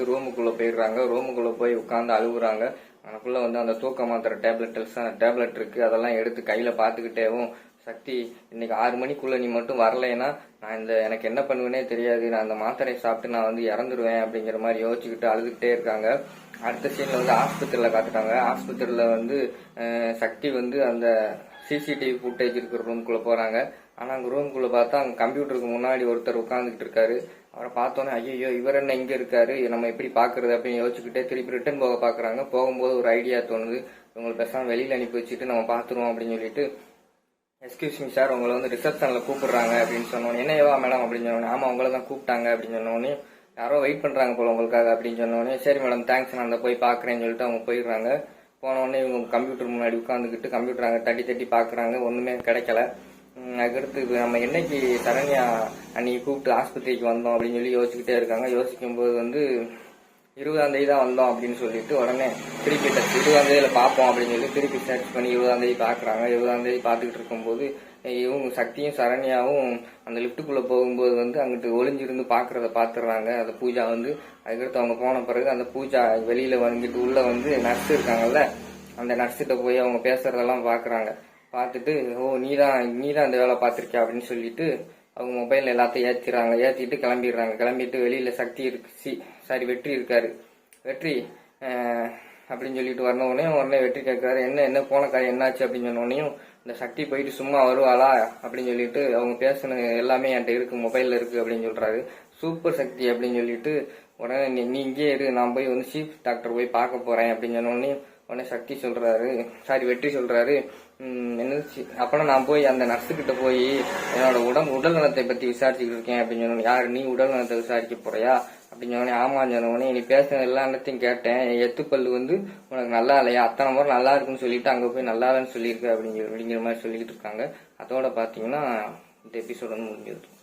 வந்து ரூமுக்குள்ளே போயிடுறாங்க. ரூமுக்குள்ளே போய் உட்காந்து அழுகுறாங்க. எனக்குள்ளே வந்து அந்த தூக்க மாத்திர டேப்லெட்ஸ் டேப்லெட் இருக்கு. அதெல்லாம் எடுத்து கையில பார்த்துக்கிட்டேவும் சக்தி இன்னைக்கு ஆறு மணிக்குள்ள நீ மட்டும் வரலைன்னா நான் இந்த எனக்கு என்ன பண்ணுவேனே தெரியாது. நான் அந்த மாத்திரையை சாப்பிட்டு நான் வந்து இறந்துருவேன் அப்படிங்கிற மாதிரி யோசிச்சுக்கிட்டு அழுதுகிட்டே இருக்காங்க. அடுத்த சீன்ல வந்து ஆஸ்பத்திரியில காத்துட்டாங்க. ஆஸ்பத்திரியில வந்து சக்தி வந்து அந்த சிசிடிவி ஃபுட்டேஜ் இருக்கிற ரூம்குள்ள போறாங்க. ஆனால் அங்கே ரூம்குள்ள பார்த்தா அங்கே கம்ப்யூட்டருக்கு முன்னாடி ஒருத்தர் உட்காந்துக்கிட்டு இருக்காரு. அவரை பார்த்தோன்னே ஐயோ இவர் என்ன இங்கே இருக்காரு? நம்ம எப்படி பார்க்குறது அப்படின்னு யோசிச்சுக்கிட்டே திருப்பி ரிட்டர்ன் போக பார்க்குறாங்க. போகும்போது ஒரு ஐடியா தோணுது. இவங்களை பேசாமல் வெளியில் அனுப்பி வச்சுட்டு நம்ம பார்த்துருவோம் அப்படின்னு சொல்லிட்டு எஸ்கியூஸ் மீ சார் உங்களை வந்து ரிசப்ஷனில் கூப்பிடுறாங்க அப்படின்னு சொன்னோன்னே என்ன ஏவா மேடம் அப்படின்னு சொன்னோன்னே ஆமாம் உங்களை தான் கூப்பிட்டாங்க அப்படின்னு சொன்னோன்னே யாரோ வெயிட் பண்ணுறாங்க போல உங்களுக்காக அப்படின்னு சொன்னோடனே சரி மேடம் தேங்க்ஸ் நான் அந்த போய் பார்க்குறேன்னு சொல்லிட்டு அவங்க போயிடுறாங்க. போன உடனே இவங்க கம்ப்யூட்டர் முன்னாடி உட்காந்துக்கிட்டு கம்ப்யூட்டர் அங்கே தட்டி தட்டி பார்க்குறாங்க. ஒன்றுமே கிடைக்கல. அதுக்கடுத்து நம்ம என்னைக்கு சரண்யா அன்னைக்கு கூப்பிட்டு ஆஸ்பத்திரிக்கு வந்தோம் அப்படின்னு சொல்லி யோசிச்சுக்கிட்டே இருக்காங்க. யோசிக்கும் போது வந்து இருபதாம் தேதி தான் வந்தோம் அப்படின்னு சொல்லிட்டு உடனே திருப்பி டச் இருபதாம் தேதியில பார்ப்போம் அப்படின்னு சொல்லி திருப்பி சர்ச் பண்ணி இருபதாம் தேதி பார்க்குறாங்க. இருபதாம் தேதி பார்த்துக்கிட்டு இருக்கும்போது இவங்க சக்தியும் சரண்யாவும் அந்த லிஃப்ட்டுக்குள்ள போகும்போது வந்து அங்கிட்டு ஒளிஞ்சிருந்து பார்க்குறத பார்த்துடுறாங்க. அந்த பூஜா வந்து அதுக்கடுத்து அவங்க போன பிறகு அந்த பூஜா வெளியில வந்துட்டு உள்ள வந்து நர்ஸ் இருக்காங்கல்ல அந்த நர்ஸ்கிட்ட போய் அவங்க பேசுறதெல்லாம் பார்க்குறாங்க. பார்த்துட்டு ஓ நீதான் நீதான் இந்த வேலை பார்த்துருக்கியா? அப்படின்னு சொல்லிட்டு அவங்க மொபைல் எல்லாத்தையும் ஏற்றிடுறாங்க ஏற்றிட்டு கிளம்பிடுறாங்க. கிளம்பிட்டு வெளியில் சக்தி இருக்கு சி சாரி வெற்றி இருக்காரு. வெற்றி அப்படின்னு சொல்லிட்டு வரன உடனே உடனே வெற்றி கேட்குறாரு. என்ன என்ன போன காரியம் என்னாச்சு? அப்படின்னு சொன்ன இந்த சக்தி போயிட்டு சும்மா வருவாளா? அப்படின்னு சொல்லிட்டு அவங்க பேசுன எல்லாமே என்கிட்ட இருக்கு மொபைலில் இருக்கு அப்படின்னு சொல்கிறாரு சூப்பர் சக்தி அப்படின்னு சொல்லிட்டு உடனே நீ இங்கே இரு. நான் போய் வந்து சீஃப் டாக்டர் போய் பார்க்க போகிறேன் அப்படின்னு சொன்ன உடனே சக்தி சொல்றாரு. சாரி வெற்றி சொல்றாரு. "ம், என்னது அப்பனா நான் போய் அந்த நர்ஸுக்கிட்ட போய் என்னோட உடம்பு உடல் நலத்தை பத்தி விசாரிச்சுக்கிட்டு இருக்கேன் அப்படின்னு சொன்னோம். யாரு நீ உடல் நலத்தை விசாரிக்க போறியா? அப்படின்னு சொன்னே ஆமாம் சொன்ன உடனே நீ பேசுனது எல்லா இடத்தையும் கேட்டேன். என் எத்துப்பல்லு வந்து உனக்கு நல்லா இல்லையா? அத்தனை முறை நல்லா இருக்குன்னு சொல்லிட்டு அங்க போய் நல்லா இல்லைன்னு சொல்லியிருக்க அப்படிங்கிற அப்படிங்கிற மாதிரி சொல்லிக்கிட்டு இருக்காங்க. அதோட பாத்தீங்கன்னா இந்த எபிசோட் வந்து முடிஞ்சது.